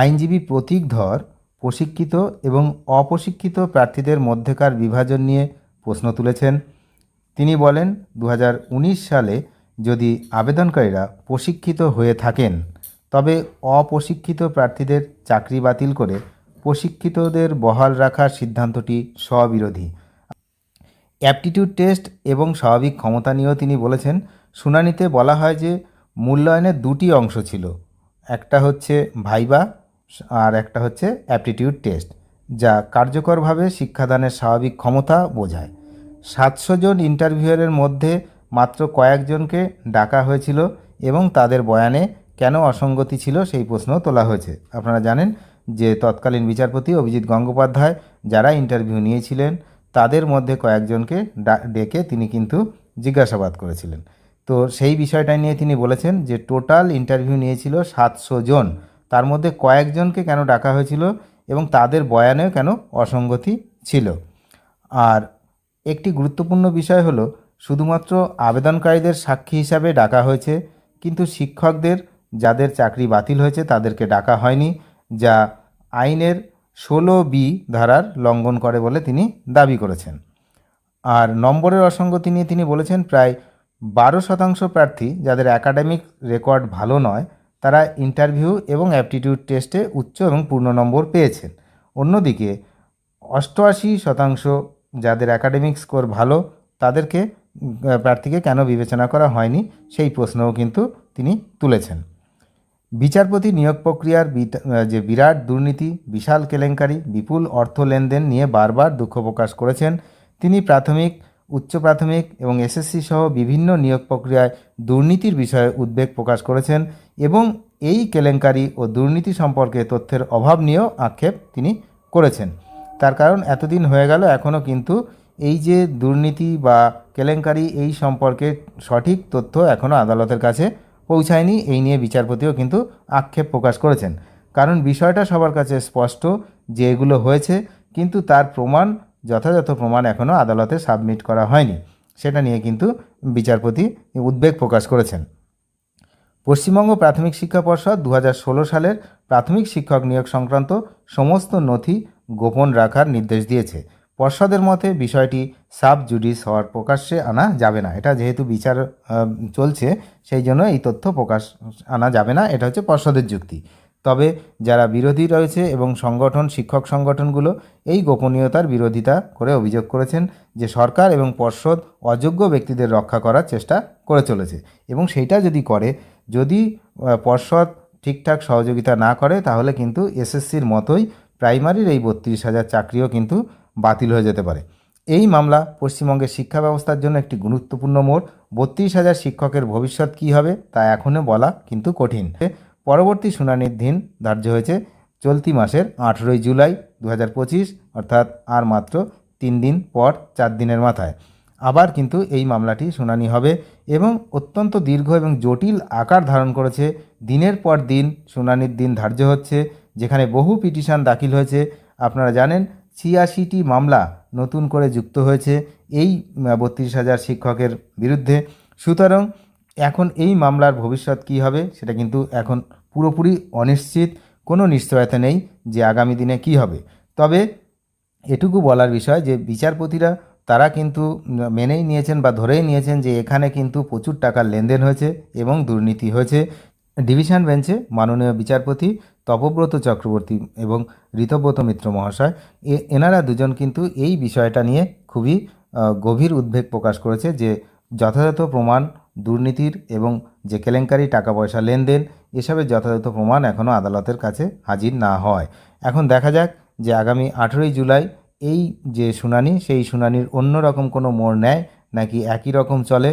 আইনজীবী প্রতীক ধর, প্রশিক্ষিত এবং অপ্রশিক্ষিত প্রার্থীদের মধ্যেকার বিভাজন নিয়ে প্রশ্ন তুলেছেন। তিনি বলেন দু হাজার উনিশ সালে যদি আবেদনকারীরা প্রশিক্ষিত হয়ে থাকেন, তবে অপ্রশিক্ষিত প্রার্থীদের চাকরি বাতিল করে প্রশিক্ষিতদের বহাল রাখার সিদ্ধান্তটি স্ববিরোধী। অ্যাপটিটিউড টেস্ট এবং স্বাভাবিক ক্ষমতা নিয়েও তিনি বলেছেন, শুনানিতে বলা হয় যে মূল্যায়নের দুটি অংশ ছিল। একটা হচ্ছে ভাইবা আর একটা হচ্ছে অ্যাপটিটিউড টেস্ট যা কার্যকরভাবে শিক্ষাদানের স্বাভাবিক ক্ষমতা বোঝায়। সাতশো জন ইন্টারভিউয়ারের মধ্যে মাত্র কয়েকজনকে ডাকা হয়েছিল এবং তাদের বয়ানে কেন অসঙ্গতি ছিল সেই প্রশ্ন তোলা হয়েছে। আপনারা জানেন যে তৎকালীন বিচারপতি অভিজিৎ গঙ্গোপাধ্যায় যারা ইন্টারভিউ নিয়েছিলেন, তাদের মধ্যে কয়েকজনকে ডেকে তিনি কিন্তু জিজ্ঞাসাবাদ করেছিলেন। তো সেই বিষয়টা নিয়ে তিনি বলেছেন যে টোটাল ইন্টারভিউ নিয়েছিল সাতশো জন। তার মধ্যে কয়েকজনকে কেন ডাকা হয়েছিল এবং তাদের বয়ানেও কেন অসঙ্গতি ছিল? আর একটি গুরুত্বপূর্ণ বিষয় হলো, শুধুমাত্র আবেদনকারীদের সাক্ষী হিসাবে ডাকা হয়েছে, কিন্তু শিক্ষকদের যাদের চাকরি বাতিল হয়েছে তাদেরকে ডাকা হয়নি, যা আইনের ষোলো বি ধারার লঙ্ঘন করে বলে তিনি দাবি করেছেন। আর নম্বরের অসঙ্গতি নিয়ে তিনি বলেছেন, প্রায় বারো শতাংশ প্রার্থী যাদের একাডেমিক রেকর্ড ভালো নয় তারা ইন্টারভিউ এবং অ্যাপটিটিউড টেস্টে উচ্চ এবং পূর্ণ নম্বর পেয়েছেন। অন্যদিকে, অষ্টআশি শতাংশ যাদের অ্যাকাডেমিক স্কোর ভালো, তাদেরকে প্রার্থীকে কেন বিবেচনা করা হয়নি সেই প্রশ্নও কিন্তু তিনি তুলেছেন। বিচারপতি নিয়োগ প্রক্রিয়ার যে বিরাট দুর্নীতি, বিশাল কেলেঙ্কারি, বিপুল অর্থ লেনদেন নিয়ে বারবার দুঃখ প্রকাশ করেছেন, তিনি প্রাথমিক উচ্চ প্রাথমিক এবং এসএসসি সহ বিভিন্ন নিয়োগ প্রক্রিয়ায় দুর্নীতির বিষয়ে উদ্বেগ প্রকাশ করেছেন এবং এই কেলেঙ্কারি ও দুর্নীতি সম্পর্কে তথ্যের অভাব নিয়েও আক্ষেপ তিনি করেছেন। তার কারণ এতদিন হয়ে গেল, এখনও কিন্তু এই যে দুর্নীতি বা কেলেঙ্কারি এই সম্পর্কে সঠিক তথ্য এখনও আদালতের কাছে পৌঁছায়নি, এই নিয়ে বিচারপতিও কিন্তু আক্ষেপ প্রকাশ করেছেন। কারণ বিষয়টা সবার কাছে স্পষ্ট যে এগুলো হয়েছে, কিন্তু তার প্রমাণ যথাযথ প্রমাণ এখনও আদালতে সাবমিট করা হয়নি। সেটা নিয়ে কিন্তু বিচারপতি উদ্বেগ প্রকাশ করেছেন। পশ্চিমবঙ্গ প্রাথমিক শিক্ষা পর্ষদ দু হাজার ষোলো সালের প্রাথমিক শিক্ষক নিয়োগ সংক্রান্ত সমস্ত নথি গোপন রাখার নির্দেশ দিয়েছে। পর্ষদের মতে বিষয়টি সাব জুডিস হওয়ার প্রকাশ্যে আনা যাবে না। এটা যেহেতু বিচার চলছে, সেই জন্য এই তথ্য প্রকাশ আনা যাবে না। এটা হচ্ছে পর্ষদের যুক্তি। তবে যারা বিরোধী রয়েছে এবং সংগঠন, শিক্ষক সংগঠনগুলো এই গোপনীয়তার বিরোধিতা করে অভিযোগ করেছেন যে সরকার এবং পর্ষদ অযোগ্য ব্যক্তিদের রক্ষা করার চেষ্টা করে চলেছে এবং সেইটা যদি করে, যদি পর্ষদ ঠিকঠাক সহযোগিতা না করে, তাহলে কিন্তু এসএসসির মতোই প্রাইমারির এই বত্রিশ হাজার চাকরিও কিন্তু বাতিল হয়ে যেতে পারে। এই মামলা পশ্চিমবঙ্গের শিক্ষা ব্যবস্থার জন্য একটি গুরুত্বপূর্ণ মোড়। বত্রিশ হাজার শিক্ষকের ভবিষ্যৎ কী হবে তা এখনও বলা কিন্তু কঠিন। পরবর্তী শুনানির দিন ধার্য হয়েছে চলতি মাসের আঠেরোই জুলাই দু হাজার পঁচিশ, অর্থাৎ আর মাত্র তিন দিন পর চার দিনের মাথায়। আবার কিন্তু এই মামলাটি শুনানি হবে এবং অত্যন্ত দীর্ঘ এবং জটিল আকার ধারণ করেছে। দিনের পর দিন শুনানির দিন ধার্য হচ্ছে, যেখানে বহু পিটিশন দাখিল হয়েছে। আপনারা জানেন, ছিয়াশিটি মামলা নতুন করে যুক্ত হয়েছে এই বত্রিশ হাজার শিক্ষকের বিরুদ্ধে। সুতরাং এখন এই মামলার ভবিষ্যৎ কী হবে সেটা কিন্তু এখন পুরোপুরি অনিশ্চিত, কোনো নিশ্চয়তা নেই যে আগামী দিনে কী হবে। তবে এটুকু বলার বিষয় যে বিচারপতিরা, তারা কিন্তু মেনেই নিয়েছেন বা ধরেই নিয়েছেন যে এখানে কিন্তু প্রচুর টাকার লেনদেন হয়েছে এবং দুর্নীতি হয়েছে। ডিভিশন বেঞ্চে মাননীয় বিচারপতি তপব্রত চক্রবর্তী এবং ঋতব্রত মিত্র মহাশয় এনারা দুজন কিন্তু এই বিষয়টা নিয়ে খুবই গভীর উদ্বেগ প্রকাশ করেছে যে যথাযথ প্রমাণ, দুর্নীতির এবং যে কেলেঙ্কারি টাকা পয়সা লেনদেন, এসবের যথাযথ প্রমাণ এখনও আদালতের কাছে হাজির না হয়। এখন দেখা যাক যে আগামী আঠেরোই জুলাই এই যে শুনানি, সেই শুনানির অন্য রকম কোনো মোড় নেয় নাকি একই রকম চলে।